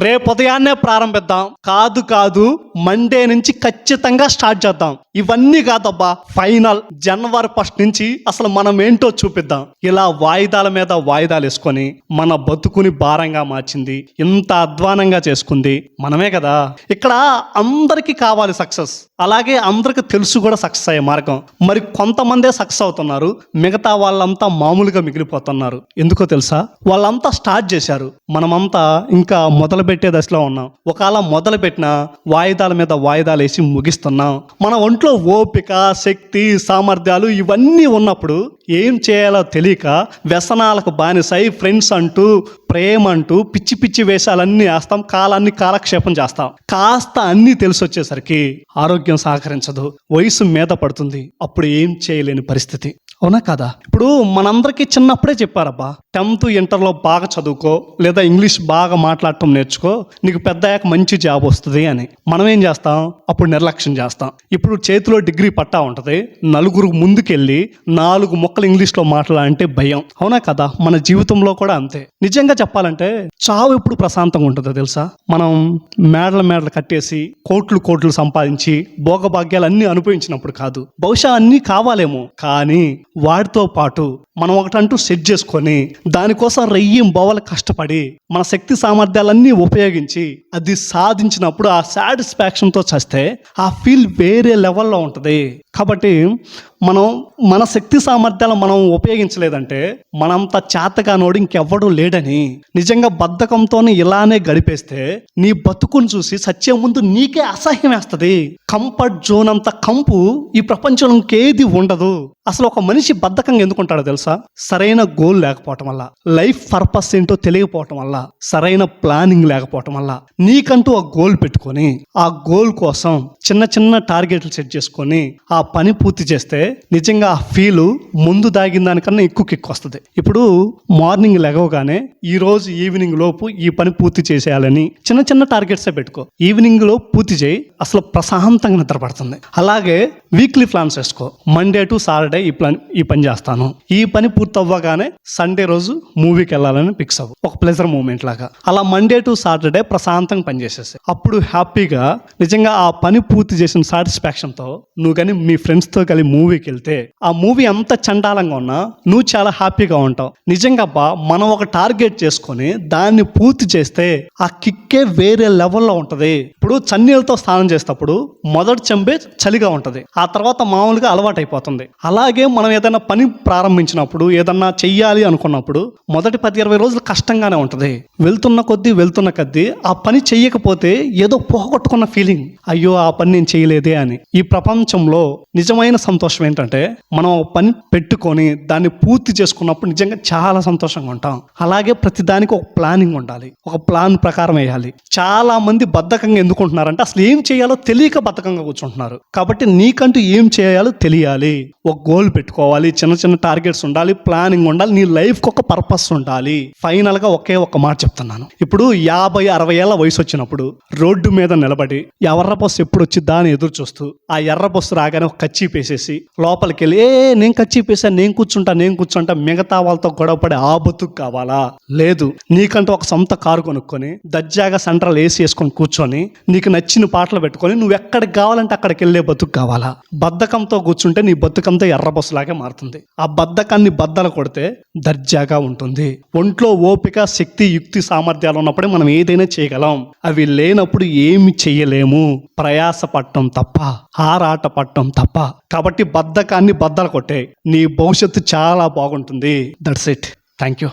రేపు ఉదయాన్నే ప్రారంభిద్దాం. కాదు కాదు మండే నుంచి ఖచ్చితంగా స్టార్ట్ చేద్దాం. ఇవన్నీ కాదబ్బా ఫైనల్ జనవరి ఫస్ట్ నుంచి అసలు మనం ఏంటో చూపిద్దాం. ఇలా వాయిదాల మీద వాయిదాలు వేసుకొని మన బతుకుని భారంగా మార్చింది ఇంత అధ్వానంగా చేసుకుంది మనమే కదా. ఇక్కడ అందరికీ కావాలి సక్సెస్ అలాగే అందరికి తెలుసు కూడా సక్సెస్ అయ్యే మార్గం. మరి కొంతమందే సక్సెస్ అవుతున్నారు మిగతా వాళ్ళంతా మామూలుగా మిగిలిపోతున్నారు. ఎందుకో తెలుసా? వాళ్ళంతా స్టార్ట్ చేశారు. మనమంతా ఇంకా మొదలు పెట్టే దశలో ఉన్నాం. ఒకవేళ మొదలు పెట్టిన వాయిదాల మీద వాయిదాలు వేసి ముగిస్తున్నాం. మన ఒంట్లో ఓపిక శక్తి సామర్థ్యాలు ఇవన్నీ ఉన్నప్పుడు ఏం చేయాలో తెలియక వ్యసనాలకు బానిసై ఫ్రెండ్స్ అంటూ ప్రేమ అంటూ పిచ్చి పిచ్చి వేషాలన్నీ వేస్తాం. కాలాన్ని కాలక్షేపం చేస్తాం. కాస్త అన్నీ తెలిసి వచ్చేసరికి ఆరోగ్యం సహకరించదు. వయసు మీద పడుతుంది. అప్పుడు ఏం చేయలేని పరిస్థితి. అవునా కదా? ఇప్పుడు మనందరికీ చిన్నప్పుడే చెప్పారబ్బా టెన్త్ ఇంటర్లో బాగా చదువుకో లేదా ఇంగ్లీష్ బాగా మాట్లాడటం నేర్చుకో. నీకు పెద్ద అయ్యాక మంచి జాబ్ వస్తుంది అని. మనం ఏం చేస్తాం? అప్పుడు నిర్లక్ష్యం చేస్తాం. ఇప్పుడు చేతిలో డిగ్రీ పట్టా ఉంటుంది. నలుగురు ముందుకెళ్ళి నాలుగు మొక్కలు ఇంగ్లీష్లో మాట్లాడాలంటే భయం. అవునా కదా? మన జీవితంలో కూడా అంతే. నిజంగా చెప్పాలంటే చావు ఎప్పుడు ప్రశాంతంగా ఉంటుందో తెలుసా? మనం మేడల మేడలు కట్టేసి కోట్లు కోట్లు సంపాదించి భోగభాగ్యాలు అన్నీ అనుభవించినప్పుడు కాదు. బహుశా అన్నీ కావాలేమో కానీ వాటితో పాటు మనం ఒకటంటూ సెట్ చేసుకొని దానికోసం రెయ్యం బోవలు కష్టపడి మన శక్తి సామర్థ్యాలన్నీ ఉపయోగించి అది సాధించినప్పుడు ఆ సాటిస్ఫాక్షన్తో చస్తే ఆ ఫీల్ వేరే లెవెల్లో ఉంటుంది. కాబట్టి మనం మన శక్తి సామర్థ్యాలు మనం ఉపయోగించలేదంటే మనంత చేతగానోడు ఇంకెవ్వడూ లేడని నిజంగా బద్ధకంతో ఇలానే గడిపేస్తే నీ బతుకుని చూసి సత్యం ముందు నీకే అసహ్యం వేస్తుంది కంఫర్ట్ జోన్ అంత కంపు ఈ ప్రపంచంలో ఇంకేది ఉండదు. అసలు ఒక మనిషి బద్ధకంగా ఎందుకుంటాడో తెలుసా? సరైన గోల్ లేకపోవటం వల్ల లైఫ్ పర్పస్ ఏంటో తెలియకపోవటం వల్ల సరైన ప్లానింగ్ లేకపోవటం వల్ల నీకంటూ ఒక గోల్ పెట్టుకొని ఆ గోల్ కోసం చిన్న చిన్న టార్గెట్లు సెట్ చేసుకొని ఆ పని పూర్తి చేస్తే నిజంగా ఆ ఫీల్ ముందు దాగిన దానికన్నా ఎక్కువ కిక్ వస్తుంది ఇప్పుడు మార్నింగ్ లెగవగానే ఈ రోజు ఈవినింగ్ లోపు ఈ పని పూర్తి చేసేయాలని చిన్న చిన్న టార్గెట్స్ పెట్టుకో. ఈవినింగ్లో పూర్తి చేయి అసలు ప్రశాంతంగా నిద్రపడుతుంది అలాగే వీక్లీ ప్లాన్స్ వేసుకో. మండే టు సాటర్డే ఈ ప్లాన్ ఈ పని చేస్తాను. ఈ పని పూర్తి అవ్వగానే సండే రోజు మూవీకి వెళ్ళాలని ఫిక్స్ అవ్వు. ఒక ప్లెజర్ మూమెంట్ లాగా. అలా మండే టు సాటర్డే ప్రశాంతంగా పనిచేసేసి అప్పుడు హ్యాపీగా నిజంగా ఆ పని పూర్తి చేసిన సాటిస్ఫాక్షన్తో నువ్వు కానీ మీ ఫ్రెండ్స్తో కలిసి మూవీ మూవీకి వెళ్తే ఆ మూవీ అంత చండాలంగా ఉన్నా నువ్వు చాలా హ్యాపీగా ఉంటావు. నిజంగా అబ్బా మనం ఒక టార్గెట్ చేసుకొని దాన్ని పూర్తి చేస్తే ఆ కిక్కే వేరే లెవెల్లో ఉంటది. ఇప్పుడు చన్నీళ్ళతో స్నానం చేసేటప్పుడు మొదటి చెంబే చలిగా ఉంటది. ఆ తర్వాత మామూలుగా అలవాటు అయిపోతుంది అలాగే మనం ఏదైనా పని ప్రారంభించినప్పుడు ఏదన్నా చెయ్యాలి అనుకున్నప్పుడు మొదటి పది ఇరవై రోజులు కష్టంగానే ఉంటది. వెళ్తున్న కొద్దీ వెళ్తున్న కొద్దీ ఆ పని చెయ్యకపోతే ఏదో పోగొట్టుకున్న ఫీలింగ్. అయ్యో ఆ పని నేను చేయలేదే అని. ఈ ప్రపంచంలో నిజమైన సంతోషం ఏంటంటే మనం పని పెట్టుకొని దాన్ని పూర్తి చేసుకున్నప్పుడు నిజంగా చాలా సంతోషంగా ఉంటాం. అలాగే ప్రతి దానికి ఒక ప్లానింగ్ ఉండాలి. ఒక ప్లాన్ ప్రకారం వేయాలి. చాలా మంది బద్ధకంగా ఎందుకుంటున్నారంటే అసలు ఏం చేయాలో తెలియక బద్ధకంగా కూర్చుంటున్నారు. కాబట్టి నీకంటూ ఏం చేయాలో తెలియాలి. ఒక గోల్ పెట్టుకోవాలి. చిన్న చిన్న టార్గెట్స్ ఉండాలి. ప్లానింగ్ ఉండాలి. నీ లైఫ్కి ఒక పర్పస్ ఉండాలి. ఫైనల్గా ఒకే ఒక మాట చెప్తున్నాను. ఇప్పుడు యాభై అరవై ఏళ్ళ వయసు వచ్చినప్పుడు రోడ్డు మీద నిలబడి ఎర్ర బస్సు ఎప్పుడు వచ్చిద్దా అని ఎదురు చూస్తూ ఆ ఎర్ర బస్సు రాగానే ఒక కచ్చి పేసేసి లోపలికి వెళ్ళి ఏ నేను కచ్చి నేను కూర్చుంటా నేను కూర్చుంటా మిగతా వాళ్ళతో గొడవపడే ఆ బతుకు కావాలా? లేదు నీకంటూ ఒక సొంత కారు కొనుక్కొని దర్జాగా సెంట్రల్ ఏసీ వేసుకొని కూర్చొని నీకు నచ్చిన పాటలు పెట్టుకొని నువ్వు ఎక్కడికి కావాలంటే అక్కడికి వెళ్ళే బతుకు కావాలా? బద్ధకంతో కూర్చుంటే నీ బతుకంతా ఎర్ర మారుతుంది. ఆ బద్ధకాన్ని బద్దలు కొడితే దర్జాగా ఉంటుంది. ఒంట్లో ఓపిక శక్తి యుక్తి సామర్థ్యాలు ఉన్నప్పుడే మనం ఏదైనా చేయగలం. అవి లేనప్పుడు ఏమి చేయలేము. ప్రయాస పట్టడం తప్ప ఆరాట పట్టడం తప్ప. కాబట్టి బద్ద బద్ధకాన్ని బద్దలు కొట్టే. నీ భవిష్యత్తు చాలా బాగుంటుంది. That's it thank you